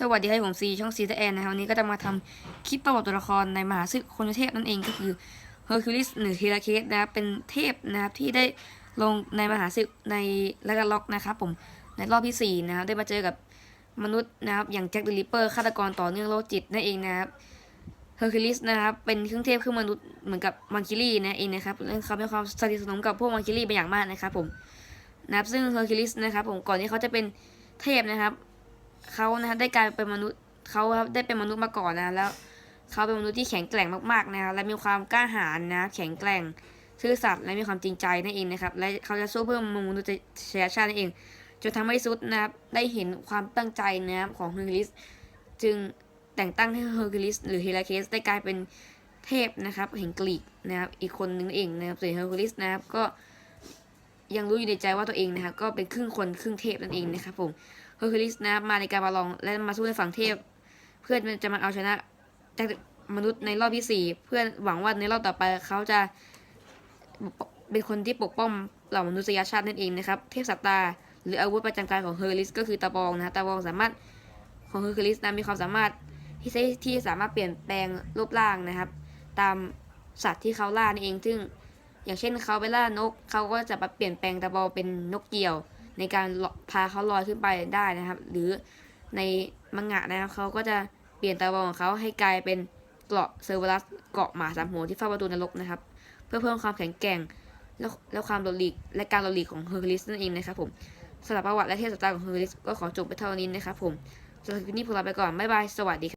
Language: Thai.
สวัสดีครับผมซีช่องซีแอนนะครับวันนี้ก็จะมาทำคลิปประวัติตัวละครในมหาศึกคนเทพนั่นเองก็คือเฮอร์คิวลิสหรือเฮราเคสนะครับเป็นเทพนะครับที่ได้ลงในมหาศึกในลากาล็อกนะครับผมในรอบที่4นะครับได้มาเจอกับมนุษย์นะครับอย่างแจ็คเดลิเปอร์ฆาตกรต่อเนื่องโรคจิตนั่นเองนะครับเฮอร์คิวลิสนะครับเป็นเครื่องเทพเครื่องมนุษย์เหมือนกับมังคิลี่นะเองนะครับและเขามีความสนิทสนมกับพวกมังคิลี่เป็นอย่างมากนะครับผมนะครับซึ่งเฮอร์คิวลิสนะครับผมก่อนที่เขาจะเป็นเทพนะครับ เขานะครับได้กลายเป็นมนุษย์เขาครับได้เป็นมนุษย์มาก่อนนะแล้วเขาเป็นมนุษย์ที่แข็งแกร่งมากๆนะครับและมีความกล้าหาญนะแข็งแกร่งซื่อสัตย์และมีความจริงใจนั่นเองนะครับและเขาจะสู้เพื่อมนุษยชาตินั่นเองจนทำให้ซุดนะครับได้เห็นความตั้งใจนะครับของเฮอร์คิวลิสจึงแต่งตั้งให้เฮอร์คิวลิสหรือเฮราเคสได้กลายเป็นเทพนะครับแห่งกรีกนะครับอีกคนนึงนั่นเองนะครับส่วนเฮอร์คิวลิสนะครับก็ ยังรู้อยู่ในใจว่าตัวเองนะครับก็เป็นครึ่งคนครึ่งเทพนั่นเองนะครับผมเฮอร์คิวลิสนะครับมาในการประลองและมาสู้ในฝั่งเทพ เพื่อจะมาเอาชนะจากมนุษย์ในรอบที่สี่เพื่อหวังว่าในรอบต่อไปเขาจะเป็นคนที่ปกป้องเหล่ามนุษยชาตินั่นเองนะครับ เทพสัตตา หรืออาวุธประจำกายของเฮอร์คิวลิสก็คือตะบองนะตะบองสามารถของเฮอร์คิวลิสนะมีความสามารถที่ใช้ที่สามารถเปลี่ยนแปลงรูปร่างนะครับ ตามสัตว์ที่เขาล่านี่นเองซึ่ง อย่างเช่นเขาไปล่านกเขาก็จะมาเปลี่ยนแปลงตะบองเป็นนกเหยี่ยว ในการพาเขาลอยขึ้นไปได้นะครับ หรือในมังงะนะครับเขาก็จะเปลี่ยนตะบองของเขาให้กลายเป็นเกราะเซอร์เวลัสเกราะหมาสามหัวที่เฝ้าประตูนรกนะครับ เพื่อเพิ่มความแข็งแกร่งและและความโดดหลีกและการโดดหลีกของเฮอร์คิวลิสนั่นเองนะครับผมสำหรับประวัติและเทพสตาร์ของเฮอร์คิวลิสก็ขอจบไปเท่านี้นะครับผมสำหรับคลิปนี้พวกเราไปก่อนบ๊ายบายสวัสดีครับ